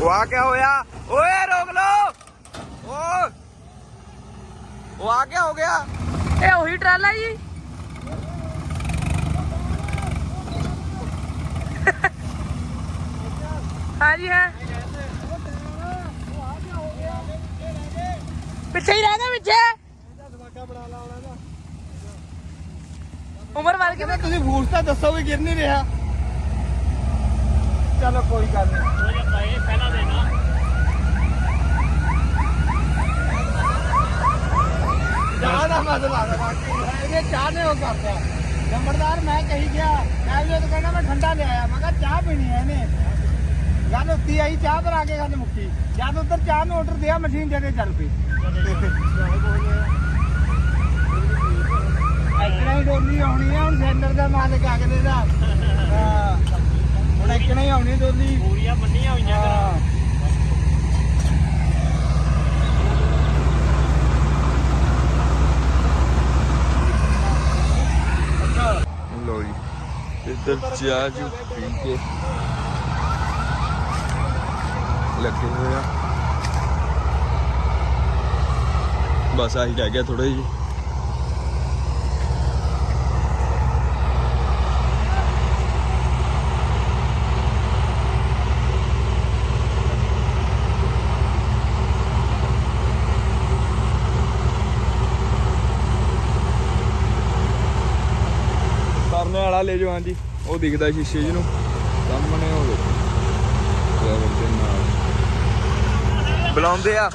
ਉਹ ਆ ਕਿਆ ਹੋਇਆ ਓਏ ਰੋਕ ਲੋ ਓ ਉਹ ਆ ਕਿਆ ਹੋ ਗਿਆ ਇਹ ਉਹੀ ਟਰਾਲਾ ਜੀ ਹਾਂਜੀ ਹਾਂ ਪਿੱਛੇ ਹੀ ਰਹਿਣਾ ਪਿੱਛੇ ਉਮਰ ਵਾਲ ਕੇ ਤੁਸੀਂ ਫੂਸ ਤਾਂ ਦੱਸੋ ਵੀ ਗਿਰ ਨਹੀਂ ਰਿਹਾ ਚਲੋ ਕੋਈ ਗੱਲ ਨਹੀਂ ਚਾਹ ਦਾ ਮਸਲਾ ਹੈ ਬਾਕੀ। ਇਹ ਚਾਹ ਨੇ ਉਹ ਕਰਦਾ ਨੰਬਰਦਾਰ ਮੈਂ ਕਹੀ ਗਿਆ ਮੈਂ ਵੀ ਉਹ ਕਹਿੰਦਾ ਮੈਂ ਠੰਡਾ ਲਿਆਇਆ ਮੈਂ ਕਿਹਾ ਚਾਹ ਪੀਣੀ ਹੈ ਇਹਨੇ। ਗੱਲ ਉੱਤੀ ਆਈ ਚਾਹ ਬਣਾ ਕੇ ਗੱਲ ਮੁੱਕੀ। ਜਦ ਉੱਧਰ ਚਾਹ ਨੂੰ ਆਰਡਰ ਦਿਆ ਮਸ਼ੀਨ ਜਦੇ ਚੱਲ ਪਈ। ਇਕਣਾ ਹੀ ਡੋਲੀ ਆਉਣੀ ਆ ਹੁਣ ਸੈਂਟਰ ਦਾ ਮਾਲਕ ਅਗਲੇ ਦਾ। ਹਾਂ। ਇਕਣਾ ਹੀ ਆਉਣੀ ਡੋਲੀ ਪੂਰੀਆਂ ਮੰਨੀਆਂ ਹੋਈਆਂ ਲੋ ਜੀ ਇੱਧਰ ਚਾਹ ਜੂ ਪੀ ਕੇ ਲੱਗੇ ਹੋਏ ਆ। ਬਸ ਆਹੀ ਰਹਿ ਗਿਆ ਥੋੜਾ ਜੀ ਸਾਹਮਣੇ ਵਾਲਾ ਲੈ ਜਾਓ, ਹਾਂਜੀ। ਉਹ ਦਿਖਦਾ ਸ਼ੀਸ਼ੇ ਜਿਹਨੂੰ। ਸਾਹਮਣੇ ਉਹ ਦੇਖੋ। ਡਰਾਈਵਰ ਦੇ ਨਾਲ। ਬੁਲਾਉਂਦੇ ਆ।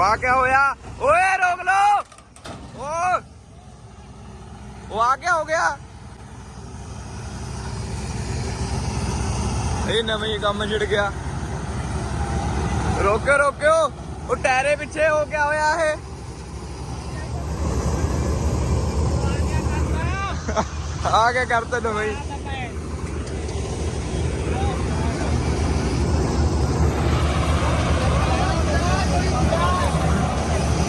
ਆ ਕਿਆ ਹੋਇਆ? ਓਏ, ਰੋਕ ਲੋ ਓ ਉਹ ਆ ਕਿਆ ਹੋ ਗਿਆ? ਇਹ ਨਵੇਂ ਹੀ ਕੰਮ ਛਿੜ ਗਿਆ। ਰੋਕਿਓ ਰੋਕਿਓ। ਉਹ ਟਾਇਰੇ ਪਿੱਛੇ ਹੋ ਗਿਆ ਹੋਇਆ ਇਹ। ਆ ਕੇ ਕਰਤੇ ਨਵੇਂ ਹੀ।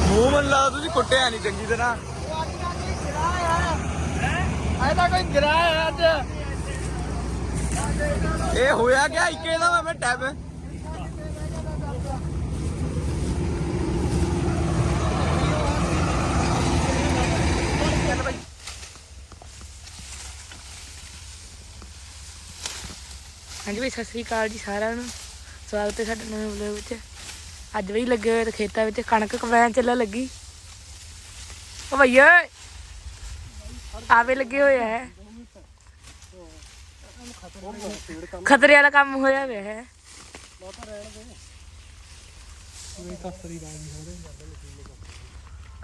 ਮੂੰਹ ਮਨ ਲਾ ਤੁਸੀਂ ਕੁੱਟਿਆ ਨਹੀਂ ਚੰਗੀ ਤਰ੍ਹਾਂ। ਐ ਤਾਂ ਕੋਈ ਗਿਰਾ ਹੈ ਅੱਜ। ਇਹ ਹੋਇਆ ਗਿਆ ਇੱਕੇ ਦਾ ਮੈਂ ਟੈਬ ਹਾਂਜੀ ਬਈ ਸਤਿ ਸ੍ਰੀ ਅਕਾਲ ਜੀ ਸਾਰਿਆਂ ਨੂੰ। ਸਵਾਗਤ ਹੈ ਸਾਡੇ ਨਵੇਂ ਵਲੋਗ ਵਿੱਚ। ਅੱਜ ਵੀ ਲੱਗੇ ਹੋਏ ਖੇਤਾਂ ਵਿੱਚ ਕਣਕ ਕਵੈਨ ਚੱਲਣ ਲੱਗੀ। ਉਹ ਭਈਆ ਆਵੇ ਲੱਗੇ ਹੋਏ ਹੈ। ਖਤਰੇ ਵਾਲਾ ਕੰਮ ਹੋਇਆ ਹੋਇਆ ਹੈ।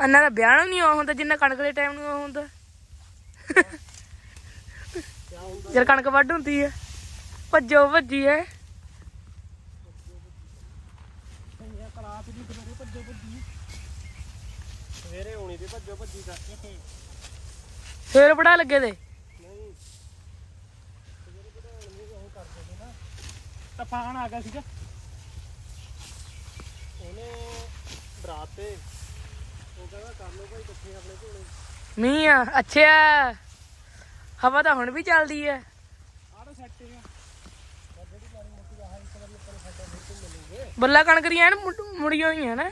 ਅੰਨਾ ਦਾ ਵਿਆਹ ਨੂੰ ਨਹੀਂ ਉਹ ਹੁੰਦਾ, ਜਿੰਨਾ ਕਣਕ ਦੇ ਟਾਈਮ ਨੂੰ ਆ ਹੁੰਦਾ। ਜਦ ਕਣਕ ਵੱਢ ਹੁੰਦੀ ਹੈ, ਭੱਜੋ ਭੱਜੀ ਹੈ। ਸਵੇਰੇ ਹੋਣੀ ਤੇ ਭੱਜੋ ਭੱਜੀ ਕਰਕੇ। ਫੇਰ ਪੜਾ ਲੱਗੇ ਦੇ ਤੂਫਾਨ ਆ ਗਿਆ ਸੀਗਾ। ਉਹਨੇ ਬਰਾਤ ਤੇ ਉਹ ਕਹਿੰਦਾ ਕਰ ਲਓ ਭਾਈ ਇਕੱਠੇ ਆਪਣੇ ਝੋਲੇ ਮੀਂਹ ਆ ਅੱਛਾ। ਹਵਾ ਤਾਂ ਹੁਣ ਵੀ ਚੱਲਦੀ ਹੈ ਆੜੇ ਸੈੱਟ ਆ। ਜਿਹੜੀ ਮਾਰੀ ਮੋਟੀ ਆਹ ਇੱਕ ਵਾਰੀ ਉੱਪਰ ਸਾਡਾ ਬਿਲਕੁਲ ਮਿਲੂਗੇ ਬੱਲਾ ਕਣਕਰੀਆਂ ਐਨ ਮੁੜ- ਮੁੜੀਆਂ ਹੋਈਆਂ ਨਾ।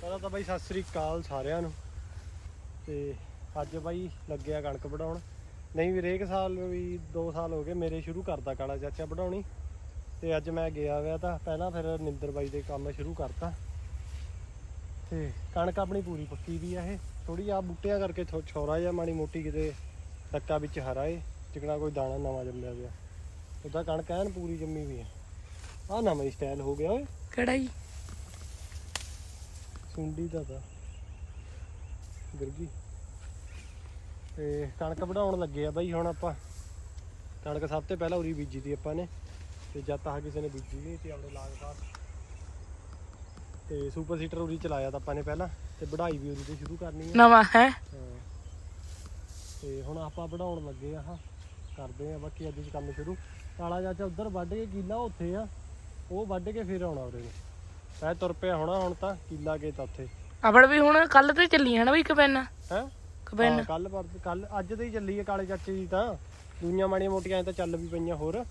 ਪਹਿਲਾਂ ਤਾਂ ਬਾਈ ਸਤਿ ਸ੍ਰੀ ਅਕਾਲ ਸਾਰਿਆਂ ਨੂੰ। ਤੇ ਅੱਜ ਬਾਈ ਲੱਗਿਆ ਕਣਕ ਵਢਾਉਣ। ਨਹੀਂ ਵੀ ਰੇਕ ਸਾਲ ਵੀ 2 ਸਾਲ ਹੋ ਗਏ ਮੇਰੇ ਸ਼ੁਰੂ ਕਰਤਾ ਕਾਲਾ ਚਾਚਾ ਵਢਾਉਣੀ ਤੇ ਅੱਜ ਮੈਂ ਗਿਆ ਹੋਇਆ ਤਾਂ ਪਹਿਲਾਂ ਫਿਰ ਨਿੰਦਰ ਬਾਈ ਦੇ ਕੰਮ ਸ਼ੁਰੂ ਕਰਤਾ। ਤੇ ਕਣਕ ਆਪਣੀ ਪੂਰੀ ਪੱਕੀ ਵੀ ਆ ਇਹ। ਥੋੜੀ ਆ ਬੂਟਿਆਂ ਕਰਕੇ ਛੋਰਾ ਜਿਹਾ ਮਾੜੀ ਮੋਟੀ ਕਿਤੇ ਡੱਕਾ ਵਿੱਚ ਹਰਾ ਏ ਚਿਕਣਾ ਕੋਈ ਦਾਣਾ ਨਵਾਂ ਜੰਮਿਆ ਪਿਆ। ਉਹਦਾ ਕਣਕ ਐਨ ਪੂਰੀ ਜੰਮੀ ਵੀ ਆ। ਆ ਨਵਾਂ ਹੀ ਸਟਾਈਲ ਹੋ ਗਿਆ ਓਏ। ਕਿਹੜਾ ਹੀ ਸੁੰਡੀ ਦਾ ਤਾਂ। ਗਿਰ ਗਈ। ਤੇ ਕਣਕ ਵਢਾਉਣ ਲੱਗੇ ਆ ਬਾਈ ਹੁਣ ਆਪਾਂ। ਕਣਕ ਸਭ ਤੋਂ ਪਹਿਲਾਂ ਉਰੀ ਬੀਜੀ ਦੀ ਆਪਾਂ ਨੇ ਤੇ ਜਦ ਤੱਕ ਕਿਸੇ ਨੇ ਬੀਜੀ ਨਹੀਂ ਤੇ ਆਪਣੇ ਲਾਗਦਾਰ ਤੇ ਸੁਪਰ ਸੀਟਰ ਉਰੀ ਚਲਾਇਆ ਤਾਂ ਆਪਾਂ ਨੇ ਪਹਿਲਾਂ ਤੇ ਵਢਾਈ ਵੀ ਉਰੀ ਤੋਂ ਸ਼ੁਰੂ ਕਰਨੀ ਆ। ਨਵਾਂ ਹੈ? ਹਾਂ। ਤੇ ਹੁਣ ਆਪਾਂ ਵਢਾਉਣ ਲੱਗੇ ਆ ਹਾਂ। ਕਰਦੇ ਆ ਬਾਕੀ ਅੱਜ ਚ ਕੰਮ ਸ਼ੁਰੂ। ਕਾਲਾ ਚਾਚਾ ਉਧਰ ਵੱਢ ਕੇ ਕੀਲਾ ਉੱਥੇ ਆ ਉਹ ਵੱਢ ਕੇ ਫਿਰ ਆਉਣਾ ਉਰੇ। ਨੂੰ ਤੁਰ ਪਿਆ ਹੋਣਾ ਹੁਣ ਤਾਂ ਕਿੱਲਾ ਕੇ ਤਾਂ ਉੱਥੇ। ਆਪਣ ਵੀ ਹੁਣ ਕੱਲ ਤੇ ਚੱਲੀ ਹੈ ਨਾ ਬਈ ਕਪੈਨਾ ਹੈ? ਕਪੈਨਾ ਕੱਲ ਕੱਲ ਅੱਜ ਤੇ ਹੀ ਚੱਲੀ ਹੈ ਕਾਲੇ ਚਾਚੇ ਦੀ ਤਾਂ। ਦੁਨੀਆਂ ਮਾੜੀਆਂ ਮੋਟੀਆਂ ਐਂ ਤਾਂ ਚੱਲ ਵੀ ਪਈਆਂ ਹੋਰ।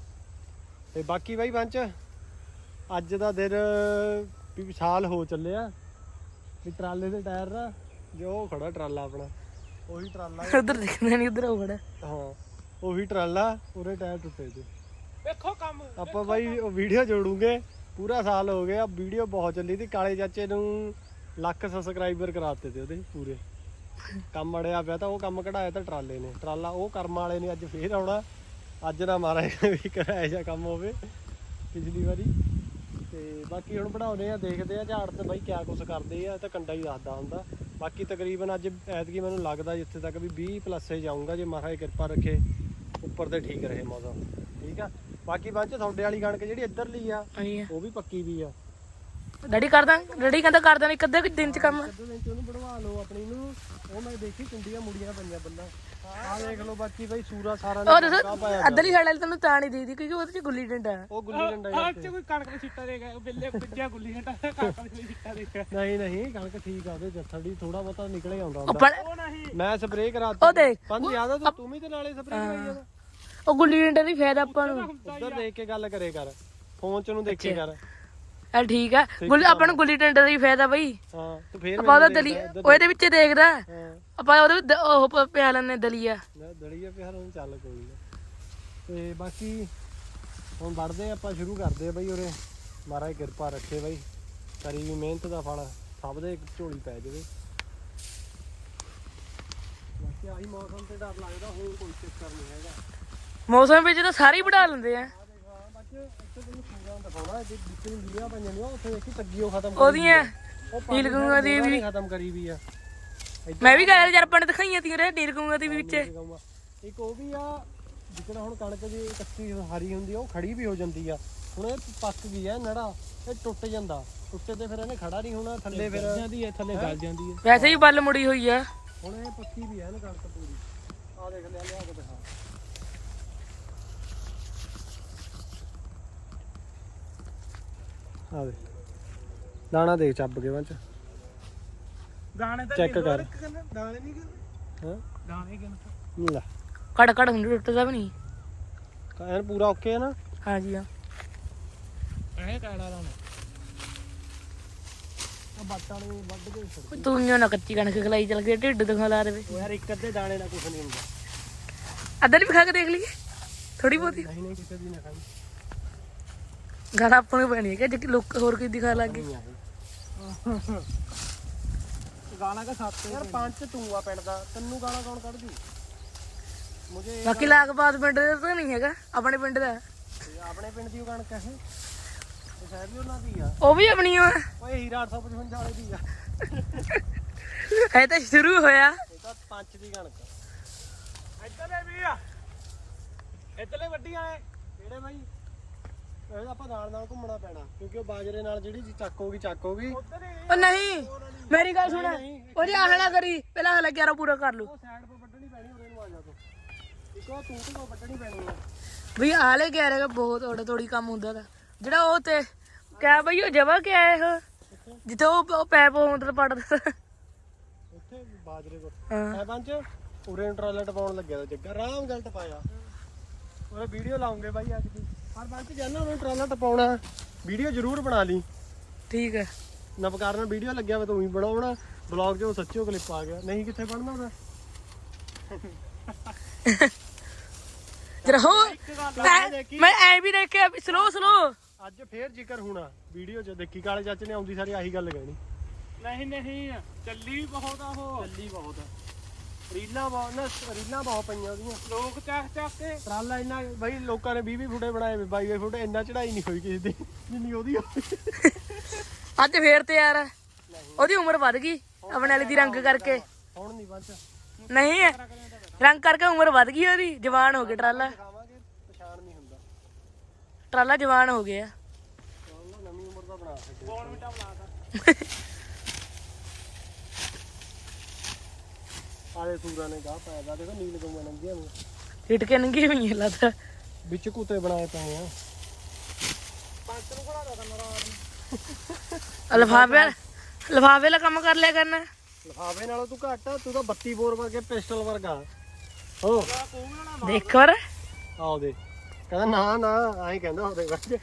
ਤੇ ਬਾਕੀ ਬਾਈ ਪੰਚ ਅੱਜ ਦਾ ਦਿਨ ਵੀ ਸਾਲ ਹੋ ਚੱਲਿਆ। ਵੀ ਟਰਾਲੇ ਦੇ ਟਾਇਰ ਨਾ ਜੋ ਖੜਾ ਟਰਾਲਾ ਆਪਣਾ ਉਹੀ ਟਰਾਲਾ। ਉਧਰ ਦਿਖਦਾ ਨਹੀਂ ਉਧਰ ਉਹ ਖੜਾ। ਹਾਂ ਉਹੀ ਟਰਾਲਾ ਉਹਦੇ ਟਾਇਰ ਟੁੱਟੇ ਤੇ ਵੇਖੋ ਕੰਮ ਆਪਾਂ ਬਾਈ ਉਹ ਵੀਡੀਓ ਜੋੜੂਗੇ ਪੂਰਾ ਸਾਲ ਹੋ ਗਿਆ ਵੀਡੀਓ ਬਹੁਤ ਚੱਲੀ ਤੀ ਕਾਲੇ ਚਾਚੇ ਨੂੰ ਲੱਖ ਸਬਸਕ੍ਰਾਈਬਰ ਕਰਾਤੇ ਤੇ ਉਹਦੇ ਪੂਰੇ। ਕੰਮ ਅੜਿਆ ਪਿਆ ਤਾਂ ਉਹ ਕੰਮ ਕਢਾਇਆ ਤਾਂ ਟਰਾਲੇ ਨੇ। ਟਰਾਲਾ ਉਹ ਕਰਮ ਵਾਲੇ ਨੇ ਅੱਜ ਫੇਰ ਆਉਣਾ। ਅੱਜ ਨਾ ਮਾਰਾ ਵੀ ਕਰਾਇਆ ਜਾਂ ਕੰਮ ਹੋਵੇ ਪਿਛਲੀ ਵਾਰੀ। ਤੇ ਬਾਕੀ ਹੁਣ ਬਣਾਉਨੇ ਆ ਦੇਖਦੇ ਆ ਝਾੜ ਤੇ ਬਾਈ ਕਿਆ ਕੁਛ ਕਰਦੇ ਆ ਤਾਂ ਕੰਡਾ ਹੀ ਦੱਸਦਾ ਹੁੰਦਾ। ਬਾਕੀ ਤਕਰੀਬਨ ਅੱਜ ਐਤਕੀ ਮੈਨੂੰ ਲੱਗਦਾ ਜਿੱਥੇ ਤੱਕ ਵੀ 20 ਪਲੱਸੇ ਜਾਊਂਗਾ ਜੇ ਮਹਾਰਾਜ ਕਿਰਪਾ ਰੱਖੇ ਉੱਪਰ ਤੇ ਠੀਕ ਰਹੇ ਮੌਸਮ। ਠੀਕ ਆ? ਬਾਕੀ ਬਾਅਦ ਚ ਤੁਹਾਡੇ ਵਾਲੀ ਕਣਕ ਜਿਹੜੀ ਇੱਧਰਲੀ ਆ। ਉਹ ਵੀ ਪੱਕੀ ਵੀ ਆ। ਡੈਡੀ ਕਰਦਾ ਡੈਡੀ ਕਹਿੰਦਾ ਕਰਦਾ ਇੱਕ ਅੱਧੇ ਕੁ ਦਿਨ ਚ ਕੰਮ। ਅੱਧੇ ਦਿਨ ਚ ਉਹਨੂੰ ਬਣਵਾ ਲਓ ਆਪਣੀ ਨੂੰ। ਉਹ ਮੈਂ ਦੇਖੀ ਕੁੰਡੀਆਂ ਮੁੜੀਆਂ ਪਈਆਂ ਬੱਲਾ। ਆਹ ਦੇਖ ਲਓ ਬਾਕੀ ਬਾਈ ਸੂਰਾ ਸਾਰਾ ਨੇ ਉਹ ਕਣਕਾਂ ਦੱਸੋ ਪਾਇਆ ਅੱਧਲੀ ਸਾਈਡ ਵਾਲੀ ਤੈਨੂੰ ਤਾਂ ਨਹੀਂ ਦੇਦੀ ਕਿਉਂਕਿ ਉਹਦੇ ਚ ਗੁੱਲੀ ਡੰਡਾ ਹੈ। ਉਹ ਗੁੱਲੀ ਡੰਡਾ ਯਾਰ ਤੇ। ਕੋਈ ਕਣਕ ਦੇ ਛਿੱਟਾ ਦੇ ਗਿਆ ਬਿੱਲੇ ਪਿੱਜਿਆ ਗੁੱਲੀ ਘਟਾ ਕਣਕ ਦੇ ਛਿੱਟਾ ਦੇ ਗਿਆ ਨਹੀਂ ਨਹੀਂ ਕਣਕ ਠੀਕ ਆ ਉਹਦੇ ਜੱਥੜੀ ਥੋੜਾ ਬਹੁਤਾ ਨਿਕਲੇ ਆਉਂਦਾ ਉਹ ਹੁੰਦਾ ਬੜ- ਉਹ ਨਹੀਂ। ਮੈਂ ਸਪਰੇਅ ਕਰਾਤੀ ਉਹ ਦੇਖ। ਪੰਜ ਯਾਦ ਆ ਤੂੰ ਤੂੰ ਵੀ ਤੇ ਨਾਲੇ ਸਪਰੇਅ ਕਰਾਈ ਜਾਂਦਾ ਉਹ ਗੁੱਲੀ ਡੰਡੇ ਦੀ ਫਾਇਦਾ ਆਪਾਂ ਨੂੰ। ਉੱਧਰ ਦੇਖ ਕੇ ਗੱਲ ਕਰੇ ਕਰ। ਫੋਨ ਚ ਨੂੰ ਦੇਖੇ ਕਰ। ਇਹ ਠੀਕ ਆ। ਗੁੱਲੀ ਆਪਾਂ ਨੂੰ ਗੁੱਲੀ ਡੰਡੇ ਦਾ ਹੀ ਫਾਇਦਾ ਬਈ। ਹਾਂ ਤੂੰ ਫੇਰ ਆਪਾਂ ਉਹਦਾ ਦਲੀ ਵਿੱਚ ਦੇਖਦਾ। ਆਪਾਂ ਉਹਦੇ ਵਿੱਚ ਉਹ ਪਿਆ ਲੈਂਦੇ ਦਲੀਆ। ਦਲੀਆ ਪਿਆਰ ਹੁਣ ਚੱਲ ਕੋਈ ਨਾ। ਤੇ ਬਾਕੀ ਹੁਣ ਵੜਦੇ ਆਪਾਂ ਸ਼ੁਰੂ ਕਰਦੇ ਆ ਬਈ ਉਰੇ। ਮਹਾਰਾਜ ਕਿਰਪਾ ਰੱਖੇ ਬਈ। ਕਰੀ ਵੀ ਮਿਹਨਤ ਦਾ ਫਲ ਸਭ ਦੇ ਝੋਲੀ ਪੈ ਜਾਵੇ। ਬਾਕੀ ਆਹੀ ਮੌਸਮ ਤੇ ਡਰ ਲੱਗਦਾ ਹੋਰ ਕੋਈ ਚੱਕਰ ਨਹੀਂ ਹੈਗਾ। ਮੌਸਮ ਵਿੱਚ ਤਾਂ ਸਾਰੇ ਹੀ ਵਢਾ ਲੈਂਦੇ ਆ। ਉਹਦੀਆਂ ਵੀ ਆ। ਉਹ ਪਾਣੀ ਨੀਲਗੂੰਆਂ ਦੀ ਉਹਨਾਂ ਨੇ ਵੀ- ਖਤਮ ਕਰੀ ਵੀ ਆ। ਮੈਂ ਵੀ ਗਾਇਆ ਯਾਰ ਆਪਾਂ ਨੇ ਦਿਖਾਈਆਂ ਤੀ ਰੇ ਨੀਲਗੂੰਗਾ ਦੀ ਵੀ ਵਿੱਚ। ਨੀਲਗਊਆਂ। ਇੱਕ ਉਹ ਵੀ ਆ ਜਿੱਕਣਾ ਹੁਣ ਕਣਕ ਦੀ ਕੱਚੀ ਹਰੀ ਹੁੰਦੀ ਆ ਉਹ ਖੜੀ ਵੀ ਹੋ ਜਾਂਦੀ ਆ। ਹੁਣ ਇਹ ਪੱਕ ਗਈ ਆ ਨੜਾ ਇਹ ਟੁੱਟ ਜਾਂਦਾ। ਟੁੱਟੇ ਤੇ ਫਿਰ ਇਹਨੇ ਖੜਾ ਨਹੀਂ ਹੋਣਾ ਥੱਲੇ ਫਿਰ ਜਾਂਦੀ ਹੈ ਥੱਲੇ ਗਲ ਜਾਂਦੀ ਹੈ ਵੈਸੇ ਹੀ ਬੱਲ ਮੁੜੀ ਹੋਈ ਆ। ਹੁਣ ਇਹ ਪੱਕੀ ਵੀ ਆ ਨਾ ਕਣਕ ਪੂਰੀ। ਆ ਦੇਖ ਲਿਆ ਲਿਆ ਕੇ ਦਿਖਾ। ਆ ਦੇ ਦਾਣਾ ਦੇਖ ਚੱਬ ਕੇ ਬੰਚ ਦਾਣੇ ਤਾਂ Check ਕਰ। ਦਾਣੇ ਨਹੀਂ ਹਾਂ? ਦਾਣੇ ਕਿਨ ਲੈ। ਕੜ ਕੜ ਹੁੰਦੀ ਟੁੱਟਦਾ ਵੀ ਨਹੀਂ। ਐਨ ਪੂਰਾ ਓਕੇ ਆ ਨਾ। ਹਾਂਜੀ ਹਾਂ। ਐ ਕਾੜਾ ਲਾਉਣਾ। ਆ ਬਾਟਾਂ ਨੂੰ ਵੱਢ ਕੇ ਛੱਡ ਤੂੰ ਹੀ ਨਾ ਕੱਚੀ ਕਣਕ ਖਲਾਈ ਚੱਲ ਕੇ ਢਿੱਡ ਦਿਖਾ ਲਾ ਦੇਵੇ। ਉਹ ਯਾਰ ਇੱਕ ਅੱਧੇ ਦਾਣੇ ਨਾਲ ਕੁਝ ਨਹੀਂ ਹੁੰਦਾ। ਅੱਧਾ ਵੀ ਖਾ ਕੇ ਦੇਖ ਲਈਏ? ਥੋੜੀ ਬਹੁਤੀ। ਨਹੀਂ ਨਹੀਂ ਕਿਸੇ ਦੀ ਨਾ ਖਾਈ। ਗਾਣਾ ਆਪਾਂ ਨੂੰ ਪੈਣੀ ਹੈ ਕਿ ਜੇ ਲੋਕ ਹੋਰ ਕੋਈ ਦਿਖਾ ਲੱਗੇ? ਗਾਣਾ ਦਾ ਸੱਤ ਯਾਰ ਪੰਜ ਤੂੰ ਆ ਪਿੰਡ ਦਾ। ਤੈਨੂੰ ਗਾਲਾਂ ਕੌਣ ਕੱਢਦੀ? ਮੁਝੇ ਬਾਕੀ ਲਾਗਬਾਦ ਪਿੰਡ ਦਾ ਤਾਂ ਨਹੀਂ ਹੈਗਾ ਆਪਣੇ ਪਿੰਡ ਦਾ। ਇਹ ਆਪਣੇ ਪਿੰਡ ਦੀ ਉਹ ਕਣਕ ਹੈ। ਇਹ ਸ਼ਾਇਦ ਵੀ ਉਹਨਾਂ ਦੀ ਆ। ਉਹ ਵੀ ਆਪਣੀ ਆ। ਓਏ ਹੀਰਾ 855 ਵਾਲੇ ਦੀ ਆ। ਹੈ ਤਾਂ ਸ਼ੁਰੂ ਹੋਇਆ। ਇਹ ਤਾਂ ਪੰਜ ਦੀ ਕਣਕ ਇੱਧਰਲੇ ਵੀ ਆ ਇੱਧਰਲੇ ਵੱਡੀਆਂ ਐ ਕਿਹੜੇ ਬਾਈ? ਇਹ ਆਪਾਂ ਨਾਲ ਨਾਲ ਘੁੰਮਣਾ ਪੈਣਾ ਕਿਉਂਕਿ ਉਹ ਬਾਜਰੇ ਨਾਲ ਜਿਹੜੀ ਚੀਜ਼ ਚੱਕ ਹੋਗੀ ਚੱਕ ਹੋਗੀ ਉਹ ਨਹੀਂ ਮੇਰੀ ਗੱਲ ਸੁਣ ਉਹਦੀ ਆਹ ਨਾ ਕਰੀ ਪਹਿਲਾਂ ਹਲਾ 11 ਪੂਰਾ ਕਰ ਲੂ ਉਹ ਸਾਈਡ 'ਤੇ ਵੱਢਣੀ ਪੈਣੀ ਉਹਦੇ ਨੂੰ ਆ ਜਾ ਤੂੰ। ਇੱਕ ਉਹ ਤੂੰ ਤੋਂ ਵੱਢਣੀ ਪੈਣੀ ਆ। ਵੀ ਆਲੇ ਕਹਿ ਰਿਹਾ ਬਹੁਤ ਥੋੜਾ ਥੋੜੀ ਕੰਮ ਹੁੰਦਾ ਦਾ ਜਿਹੜਾ ਉਹ ਤੇ ਕਿਆ ਬਈ ਉਹ ਜਵਾ ਕਿ ਆਏ ਹੋ ਜਿੱਥੇ ਉਹ ਉਹ ਪੈਪ ਹੁੰਦਾ ਪੜਦਾ ਉੱਥੇ ਬਾਜਰੇ ਕੋਲ। ਪੰਜ ਉਰੇ ਨੂੰ ਟਰਾਲਾ ਟਪਾਉਣ ਲੱਗਿਆ ਜੱਗਾ ਆਰਾਮ ਨਾਲ ਟਪਾਇਆ। ਉਹਨੇ ਵੀਡੀਓ ਲਾਉਂਗੇ ਬਾਈ ਅੱਜ ਦੀ। ਹਰ ਪੰਜ ਜਾਨਾ ਉਹਨੂੰ ਟਰਾਲਾ ਟਪਾਉਣਾ। ਵੀਡੀਓ ਜ਼ਰੂਰ ਬਣਾ ਲਈ। ਠੀਕ ਹੈ। ਨਵਕਾਰ ਨਾਲ ਵੀਡੀਓ ਲੱਗਿਆ ਵਾ ਤੂੰ ਹੀ ਬਣਾਉਣਾ। ਬਲੌਗ 'ਚ ਉਹ ਸੱਚੋ ਕਲਿੱਪ ਆ ਗਿਆ। ਨਹੀਂ ਕਿੱਥੇ ਬਣਨਾ ਉਹਦਾ? ਜਰਾ ਹੋ ਮੈਂ- ਐ ਵੀ ਦੇਖਿਆ ਸਲੋ ਸਲੋ ਅੱਜ ਫੇਰ ਜ਼ਿਕਰ ਹੋਣਾ ਵੀਡੀਓ 'ਚ। ਦੇਖੀ ਕਾਲੇ ਚਾਚੇ ਨੇ ਆਉਂਦੀ ਸਾਰੀ ਆਹੀ ਗੱਲ ਕਹਿਣੀ। ਨਹੀਂ ਨਹੀਂ। ਚੱਲੀ ਵੀ ਬਹੁਤ ਆ ਉਹ। ਚੱਲੀ ਬਹੁਤ ਆ। ਰੀਲਾਂ ਬਹੁਤ ਨਾ ਰੀਲਾਂ ਬਹੁਤ ਪਈਆਂ ਉਹਦੀਆਂ। ਲੋਕ ਚੱਕ ਚੱਕ ਕੇ ਟਰਾਲਾ ਇੰਨਾ ਬਾਈ ਲੋਕਾਂ ਨੇ 20 20 ਫੁੱਟੇ ਬਣਾਏ ਵੇ 22 22 ਫੁੱਟੇ ਇੰਨਾ ਚੜਾਈ ਨਹੀਂ ਹੋਈ ਕਿਸੇ ਦੀ ਜਿੰਨੀ ਉਹਦੀ ਹੋਈ। ਅੱਜ ਫੇਰ ਤੇ ਯਾਰ ਉਹਦੀ ਉਮਰ ਵੱਧ ਗਈ ਆਪਣੇ ਵਾਲੇ ਦੀ ਰੰਗ ਕਰਕੇ। ਹੁਣ ਨਹੀਂ ਬੰਚ ਨਹੀਂ ਰੰਗ ਕਰਕੇ ਉਮਰ ਵੱਧ ਗਈ ਉਹਦੀ ਜਵਾਨ ਹੋ ਗਿਆ ਟਰਾਲਾ। ਦਿਖਾਵਾਂਗੇ ਪਛਾਣ ਨਹੀਂ ਹੁੰਦਾ। ਟਰਾਲਾ ਜਵਾਨ ਹੋ ਗਿਆ। ਟਰਾਲਾ ਨਵੀਂ ਉਮਰ ਦਾ ਬਣਾ ਸਕਦੇ ਕੌਣ ਮਿੰਟਾ ਬੁਲਾਦਾ ਆਲੇ ਸੂਰਾਂ ਨੇ ਗਾਹ ਪਾਇਆ ਦਾ ਦੇਖੋ ਨੀਲ ਗਊਆਂ ਨੰਗੀਆਂ ਨੇ ਹਿੱਟ ਕੇ ਨੰਗੀ ਹੋਈ ਹੈ ਲੱਗਦਾ ਵਿੱਚ ਕੁੱਤੇ ਬਣਾਏ ਪਏ ਆ। ਲਫਾਫੇ ਲਫਾਫੇ ਦਾ ਕੰਮ ਕਰ ਲਿਆ ਕਰਨਾ। ਲਫਾਵੇ ਨਾਲੋਂ ਤੂੰ ਘੱਟ ਆ, ਤੂੰ ਤਾਂ 32 ਬੋਰ ਵਰਗੇ ਪਿਸਟਲ ਵਰਗਾ। ਹੋ। ਦੇਖ ਵਰ ਆਓ ਦੇ ਕਹਿੰਦਾ ਨਾ ਨਾ ਆਹੀਂ ਕਹਿੰਦਾ ਉਹਦੇ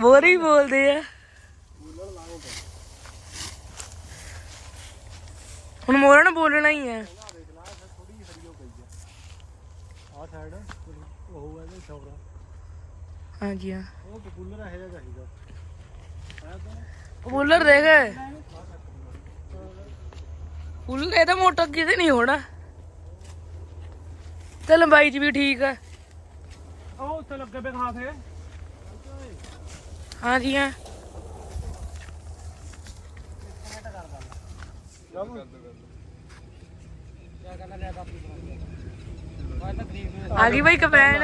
ਬੋਰ ਹੀ ਬੋਲਦੇ ਆ। ਹੁਣ ਮੋਰਨ ਬੋਲਣਾ ਹੀ ਆ। ਆ ਸਾਈਡ ਉਹ ਹੈ ਸ਼ੌਰਾ। ਹਾਂਜੀ ਹਾਂ। ਉਹ ਪਪੂਲਰ ਚਾਹੀਦਾ। ਦੇਖ। ਮੋਟਾ ਕਿਤੇ ਨਹੀਂ ਹੋਣਾ। ਤੇ ਲੰਬਾਈ ਚ ਵੀ ਠੀਕ ਆ। ਉਹ ਉੱਥੇ ਲੱਗੇ ਬੇ ਖਾਸ। ਹੈ ਹਾਂਜੀ ਹਾਂ। ਆ ਗਈ ਬਈ ਕਪੈਨ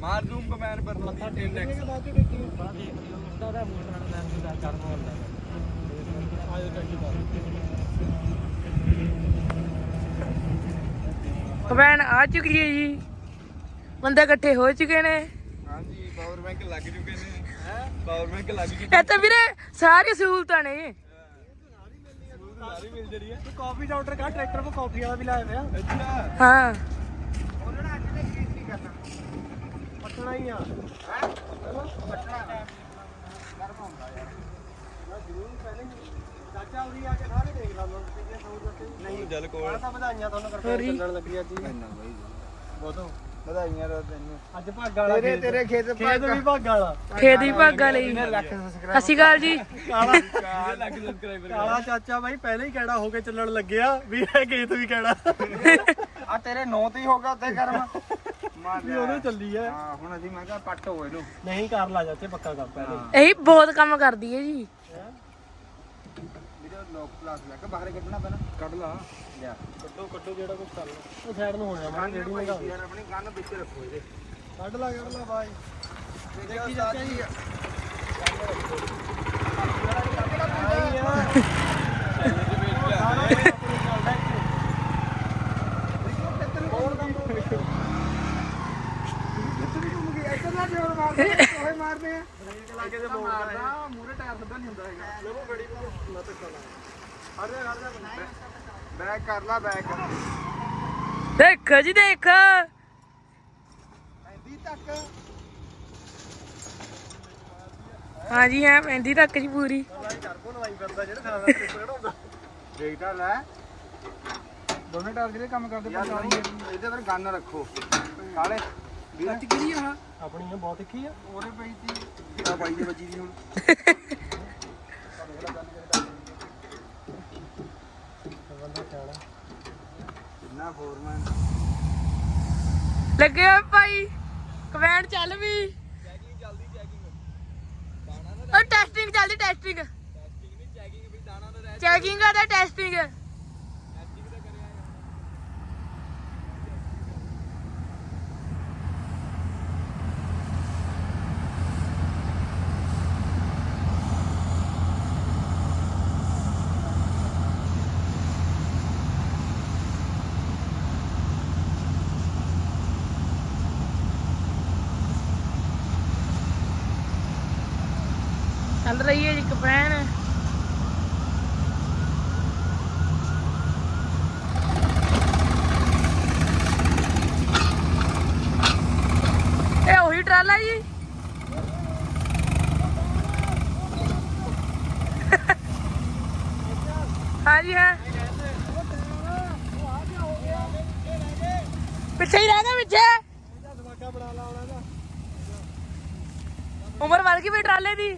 ਮਾਰ ਦੂੰ ਕਮੈਨ ਪਰ ਨਹੀਂ ਇੰਡੈਕਸ ਕਪੈਨ ਆ ਚੁੱਕੀ ਹੈ ਜੀ। ਬੰਦੇ ਇਕੱਠੇ ਹੋ ਚੁੱਕੇ ਨੇ। ਹਾਂਜੀ ਪਾਵਰ ਬੈਂਕ ਲੱਗ ਚੁੱਕੇ ਨੇ। ਪਾਵਰ ਬੈਂਕ ਲੱਗ ਚੁੱਕੇ ਇੱਥੇ ਵੀਰੇ ਸਾਰੀ ਸਹੂਲਤਾਂ ਨੇ। ਸਾਰੀ ਮਿਲ ਜਰੀ ਹੈ ਤੂੰ ਕਾਫੀ ਡਾਕਟਰ ਕਾ ਟਰੈਕਟਰ ਕੋ ਕਾਫੀ ਵਾਲਾ ਵੀ ਲਾਇਆ ਪਿਆ ਅੱਛਾ ਹਾਂ ਪੱਟਣਾ ਹੀ ਆ ਚਾਚਾ ਉਰੀ ਆ ਕੇ ਸਾਰੇ ਦੇਖ ਲਾ ਲੋ ਨਹੀਂ ਜਲ ਕੋਲ ਤਾਂ ਵਧਾਈਆਂ ਤੁਹਾਨੂੰ ਕਰਕੇ ਚੱਲਣ ਲੱਗੀ ਅੱਜ ਹੀ ਇੰਨਾ ਬਾਈ ਬਹੁਤੋ ਵਧਾਈਆਂ ਰੋ ਤੈਨੂੰ। ਅੱਜ ਭਾਗ ਵਾਲਾ ਤੇਰੇ ਖੇਤ- ਤੇਰੇ ਖੇਤ ਖੇਤ ਵੀ ਭਾਗ ਵਾਲਾ। ਖੇਤ ਵੀ ਭਾਗਾ ਲਈ ਲੱਖ ਸਤਿ ਸ਼੍ਰੀ ਅਕਾਲ ਜੀ। ਕਾਲਾ ਲੱਖ ਸਬਸਕ੍ਰਾਈਬਰ ਕਾਲਾ ਚਾਚਾ ਬਾਈ ਪਹਿਲੇ ਹੀ ਕਿਹੜਾ ਹੋ ਕੇ ਚੱਲਣ ਲੱਗਿਆ ਵੀ ਇਹ ਖੇਤ ਵੀ ਕਿਹੜਾ ਆ ਤੇਰੇ ਨੌ ਤੇ ਹੀ ਹੋਗਾ ਉੱਤੇ ਕਰਮ। ਵੀ ਉਹਨੂੰ ਚੱਲੀ ਐ ਹਾਂ ਹੁਣ ਅਸੀਂ ਮੈਂ ਕਿਹਾ ਪੱਟ ਹੋ ਇਹਨੂੰ। ਨਹੀਂ ਕਰ ਲਾ ਚਾਚੇ ਪੱਕਾ ਕਰ। ਪਹਿਲੇ ਇਹੀ ਬਹੁਤ ਕੰਮ ਕਰਦੀ ਹੈ ਜੀ। ਲੋਕ ਪਲਾਸ ਲੈ ਕੇ ਬਾਹਰ ਕੱਢਣਾ ਪੈਣਾ। ਕੱਢ ਲਾ। ਲਿਆ ਕੱਢੋ ਕੱਢੋ ਜਿਹੜਾ ਕੁਝ ਕਰ ਲਾ ਉਹ ਸਾਈਡ ਨੂੰ ਹੋ ਜਾ ਮੈਂ ਜਿਹੜੀ ਮੈਂ ਯਾਰ ਆਪਣੀ ਗੰਨ ਵਿੱਚ ਰੱਖੋ ਇਹਦੇ। ਕੱਢ ਲਾ ਕੱਢ ਲਾ ਬਾਈ। ਦੇਖੀ ਜੀ ਮਾਰਦੇ ਆ। ਲਾਗੇ ਦੇ ਮਾਰਦਾ ਮੂਰੇ ਟਾਇਰ ਸਿੱਧਾ ਨਹੀਂ ਹੁੰਦਾ ਹੈਗਾ। ਲਵੋ ਗੜੀ ਮੈਂ ਧੱਕਾ ਲਾ ਹਟ ਜਾ ਹਟ ਜਾ ਬੈਕ ਕਰ ਲਾ ਬੈਕ ਦੇਖ ਜੀ ਦੇਖ। ਐਂਦੀ ਤੱਕ ਹਾਂਜੀ ਹਾਂ ਪੈਂਦੀ ਤੱਕ ਜੀ ਪੂਰੀ। ਦੇਖਦਾ ਲੈ ਦੋਨੇ ਟਾਇਰ ਜਿਹੜੇ ਕੰਮ ਕਰਦੇ ਪਛਾਣੀ ਇਹਦੇ ਪਰ ਗੰਨ ਰੱਖੋ ਕਾਲੇ ਵੀਰ ਕਿਹੜੀ ਆ ਆਪਣੀ ਬਹੁਤ ਤਿੱਖੀ ਆ। ਉਹਦੇ ਪਈ ਤੀ ਆ ਬਾਈ ਦੀ ਬੱਜੀ ਦੀ ਹੁਣ ਬੰਦਾ ਸਿਆਣਾ ਨਾ ਫੋਰਮੈਨ ਲੱਗੇ ਹੋਏ ਭਾਈ? ਕਮੈਂਡ ਚੱਲ ਵੀ। ਚੈਕਿੰਗ ਚੱਲਦੀ ਚੈਕਿੰਗ ਦਾਣਾ ਉਹ ਟੈਸਟਿੰਗ ਚੱਲਦੀ ਟੈਸਟਿੰਗ ਟੈਸਟਿੰਗ ਨਹੀਂ ਚੈਕਿੰਗ ਵੀ ਦਾਣਾ ਰਹਿ ਚੈਕਿੰਗ ਟੈਸਟਿੰਗ ਟੈਸਟਿੰਗ ਚੱਲ ਰਹੀ ਹੈ ਜੀ ਕਪੈਨ ਇਹ ਉਹੀ ਟਰਾਲਾ ਜੀ। ਹਾਂਜੀ, ਹਾਂ। ਪਿੱਛੇ ਹੀ ਰਹਿ ਗਿਆ ਪਿੱਛੇ। ਉਮਰ ਵੱਧ ਗਈ ਵੀ ਟਰਾਲੇ ਦੀ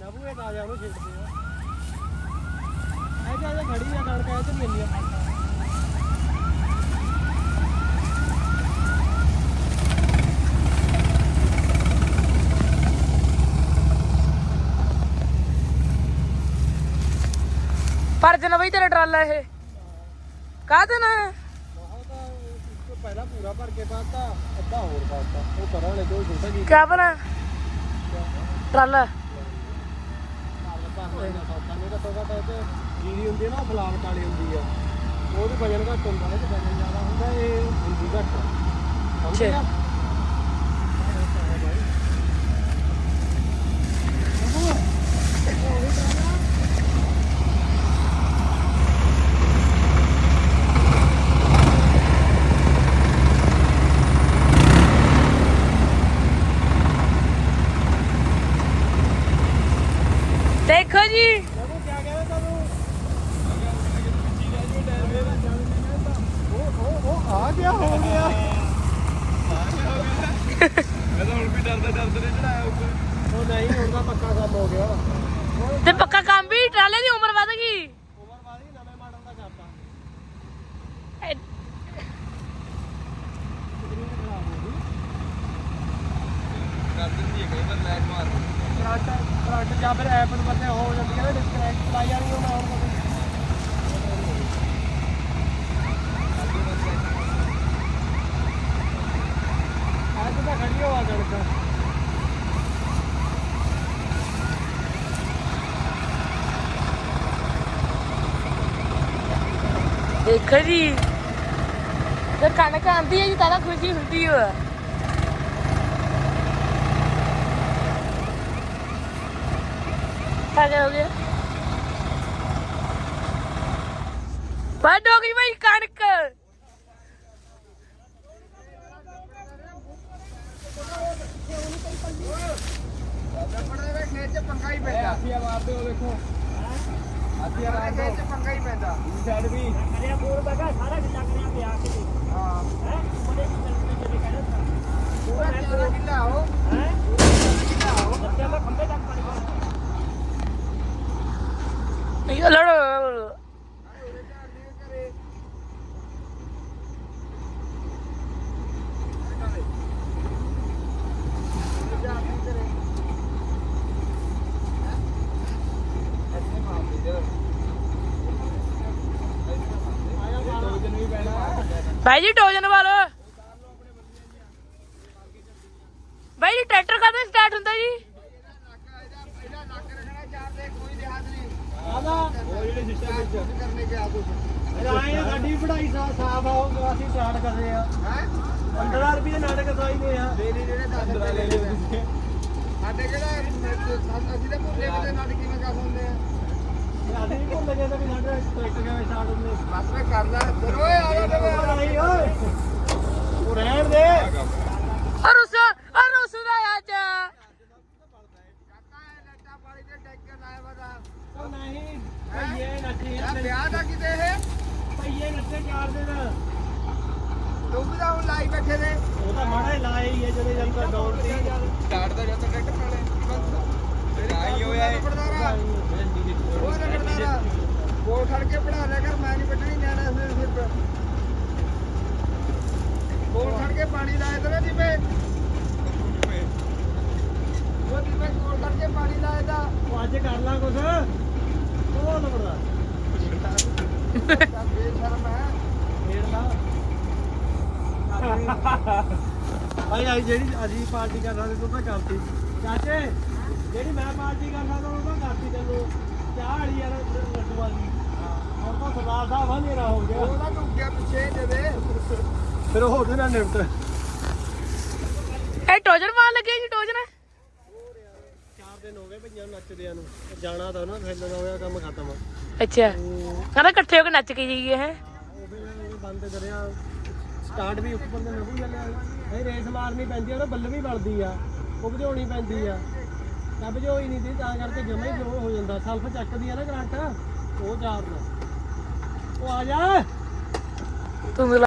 ਨਬੂ ਇਹ ਆ ਜਾ ਉਹਨੂੰ ਛੇੜਦੇ ਆ ਐ ਜਾ ਖੜੀ ਆ ਕਣਕ ਐ ਤੇ ਮਿਲਦੀ ਆ ਪਰ ਜਨ ਬਈ ਤੇਰਾ ਟਰਾਲਾ ਇਹ। ਕਾਹਦੇ ਨਾ ਬਹੁਤ ਪਹਿਲਾਂ ਪੂਰਾ ਭਰ ਕੇ ਪਾਤਾ ਅੱਧਾ ਹੋਰ ਪਾਤਾ। ਉਹ ਕਰਾਂ ਨੇ ਜੋ ਛੋਟਾ ਜੀ ਕਿਆ ਬਣਾ? ਟਰਾਲਾ। ਜੀਰੀ ਹੁੰਦੀ ਹੈ ਨਾ ਫਲਾਵਟ ਵਾਲੀ ਹੁੰਦੀ ਆ। ਉਹਦੇ ਵਜਨ ਘੱਟ ਹੁੰਦਾ ਇਹ ਤੇ ਵਜਨ ਜ਼ਿਆਦਾ ਹੁੰਦਾ ਇਹ ਹੁੰਦੀ ਘੱਟ ਆ। ਸਮਝ ਅੱਛਾ। ਗਿਆ? ਵੀ ਡਰਦੇ ਡਰਦੇ ਨੇ ਚੜਾਇਆ ਉੱਪਰ ਉਹ ਨਹੀਂ ਹੁਣ ਤਾਂ ਪੱਕਾ ਕੰਮ ਹੋ ਗਿਆ ਤੇ ਪੱਕਾ ਕੰਮ ਵੀ ਟਰਾਲੇ ਦੀ ਉਮਰ ਵਧ ਗਈ ਉਮਰ ਵਾਲੀ ਨਵੇਂ ਮਾਡਲ ਦਾ ਕਰਤਾ ਇਹ- ਸਕਰੀਨ ਖਰਾਬ ਹੋ ਗਈ ਕਰ ਦਿੰਦੀ ਹੈ ਕਈ ਵਾਰ ਲੈਟ ਮਾਰ ਕਰੰਟ ਕਰੰਟ ਜਾਂ ਫਿਰ ਐਪ ਨੂੰ ਬੰਦੇ ਹੋ ਜਾਂਦੀ ਹੈ ਨਾ ਡਿਸਕਨੈਕਟ ਚਲਾਈ ਜਾਣੀ ਉਹ ਨਾ ਹੋਰ ਕਦੇ ਅੱਜ ਤਾਂ ਖੜੀ ਹੋਆ ਕਣਕ ਦੇਖੋ ਜੀ ਕਣਕ ਆਂਦੀ ਹੈ ਜੀ ਤਾਂ ਖੁਸ਼ੀ ਹੁੰਦੀ ਹੋ ਆ ਹੋ ਗਿਆ ਬੰਦ ਹੋ ਗਈ ਬਈ ਕਣਕ। ਪੰਗਾ ਹੀ ਪੈਂਦਾ ਆਸੀਆ ਮਾਰਦੇ ਹੋ ਦੇਖੋ ਆਸੀਆ ਮਾਰਦੇ ਖੇਤ ਚ ਪੰਗਾ ਹੀ। ਪੈਂਦਾ ਸਾਈਡ ਵੀ। ਕਰਿਆ ਪੂਰ ਬਗਾ ਸਾਰਾ ਕਿੱਲਾ ਕਰਿਆ ਪਿਆ ਕੇ। ਹਾਂ। ਹੈ? ਬੜੇ ਕਿੱਲੇ ਜਿਹੜੇ ਕਹਿੰਦਾ ਪੂਰਾ 14 ਕਿੱਲਾ ਹੋ? ਹੈ ਕਿੱਲਾ ਹੋ ਦਾ ਖੰਭੇ ਤੱਕ ਪਾਣੀ ਨਹੀਂ ਲੜੋ। ਭਾਈ ਜੀ, ਟੋਜਨ ਵਾਲੋ। ਭਾਈ ਜੀ, ਟਰੈਕਟਰ ਕਦੋਂ ਸਟਾਰਟ ਹੁੰਦਾ ਜੀ? ਆਦਾ ਪੜਾਈ ਸਾਫ਼ ਆਉ ਅਸੀਂ ਸਟਾਰਟ ਕਰਦੇ ਆ 15 ਰੁਪਏ ਨਾਟਕ ਸਾਈਦੇ ਆ ਡੇਲੀ ਜਿਹੜੇ 10 ਰੁਪਏ ਲੈ ਲੈਂਦੇ ਸਾਡੇ ਕਿਹੜਾ ਅਸੀਂ ਤਾਂ ਭੁੱਲੇ ਕਿਤੇ ਨਾਲ ਕਿਵੇਂ ਕਰ ਹੁੰਦੇ ਆ? ਬਸ ਮੈਂ ਕਰਦਾ ਚਲੋ ਓਏ ਆ ਜਾ ਉਹ ਨਹੀਂ ਓਏ ਉਹ ਰਹਿਣ ਦੇ ਔਰ ਉਸ ਔਰ ਉਸ ਦਾ ਅੱਜ। ਉਹ ਨਹੀਂ ਭਈਏ ਨੱਚੇ ਵਿਆਹ ਦਾ ਕਿਤੇ ਇਹ ਭਈਏ ਨੱਚੇ ਚਾਰ ਦਿਨ ਤੂੰ ਵੀ ਤਾਂ ਹੁਣ ਲਾਈ ਬੈਠੇ ਨੇ ਉਹ ਤਾਂ ਮਾੜਾ ਹੀ ਲਾਇਆ ਹੀ ਹੈ ਜਦੋਂ ਜਦ ਤੱਕ ਡਾਊਨ ਸੀ ਸਟਾਰਟ ਦਾ ਜਦ ਟਰੈਕਟਰ ਨਾਲੇ ਨਹੀਂ ਹੋਇਆ ਇਹ ਉਹ ਰਗੜਦਾਰਾ ਕੋਲ ਖੜ ਕੇ ਪੜਾ ਲਿਆ ਕਰ ਮੈਂ ਨਹੀਂ ਬੱਟਣੀ ਨਿਆਣਾ ਸਿਰ ਸਿਰ ਤੇ ਕੋਲ ਖੜ ਕੇ ਪਾਣੀ ਲਾਇਆ ਤੇ ਨਾ ਜਿਵੇਂ ਉਹ ਜਿਵੇਂ ਕੋਲ ਖੜ ਕੇ ਪਾਣੀ ਲਾਇਆ ਤਾਂ ਉਹ ਉਹ ਲਵੜਾ ਭਾਈ ਆਈ ਜਿਹੜੀ ਅਸੀਂ ਪਾਰਟੀ ਕਰ ਸਕਦੇ ਤਾਂ ਕਰਤੀ। ਚਾਚੇ ਜਿਹੜੀ ਮੈਂ ਪਾਰਟੀ ਕਰ ਸਕਦਾ ਉਹ ਤਾਂ ਕਰਤੀ ਤੈਨੂੰ। ਚਾਹ ਵਾਲੀ ਯਾਰ ਲੱਡੂ ਵਾਲੀ। ਹੁਣ ਤਾਂ ਸਰਦਾਰ ਸਾਹਿਬ ਹਨੇਰਾ ਹੋ ਗਿਆ। ਉਹਦਾ ਟੁੱਕਿਆ ਪਿੱਛੇ ਜਦੇ ਫਿਰ ਉਹ ਉਹਦੇ ਨਾਲ ਨਿਪਟ ਇਹ ਟੋਜਨ ਮਾਰ ਲੱਗੇ ਜੀ ਟੋਜਨ। ਦਿਨ ਹੋ ਗਏ ਭਈਆਂ ਨੂੰ ਨੱਚਦਿਆਂ ਨੂੰ। ਜਾਣਾ ਤਾਂ ਨਾ ਫੈਲਣ ਦਾ ਹੋਇਆ ਕੰਮ ਖਤਮ। ਅੱਛਾ। ਉਹ ਕਹਿੰਦਾ ਇਕੱਠੇ ਹੋ ਕੇ ਨੱਚ ਕੇ ਜਾਈਏ ਹੈ? ਉਹ ਫਿਰ ਉਹ ਬੰਦ ਕਰਿਆ। ਸਟਾਰਟ ਵੀ ਉੱਪਰ ਦੇ ਨਵੂ ਚੱਲਿਆ ਨਹੀਂ ਰੇਸ ਮਾਰਨੀ ਪੈਂਦੀ ਆ ਉਹ ਬੱਲ ਵੀ ਬਣਦੀ ਆ। ਉਹ ਭਜਾਉਣੀ ਪੈਂਦੀ ਆ। ਤਾਂ ਨਹੀਂ ਦੀ ਤਾਂ ਕਰਕੇ ਜਮਾ ਹੀ ਜੋ ਹੋ ਜਾਂਦਾ। ਸਲਫ ਚੱਕਦੀ ਆ ਨਾ ਕਰੰਟ ਉਹ ਚਾਰਦਾ ਉਹ ਆ ਜਾ। ਤੂੰ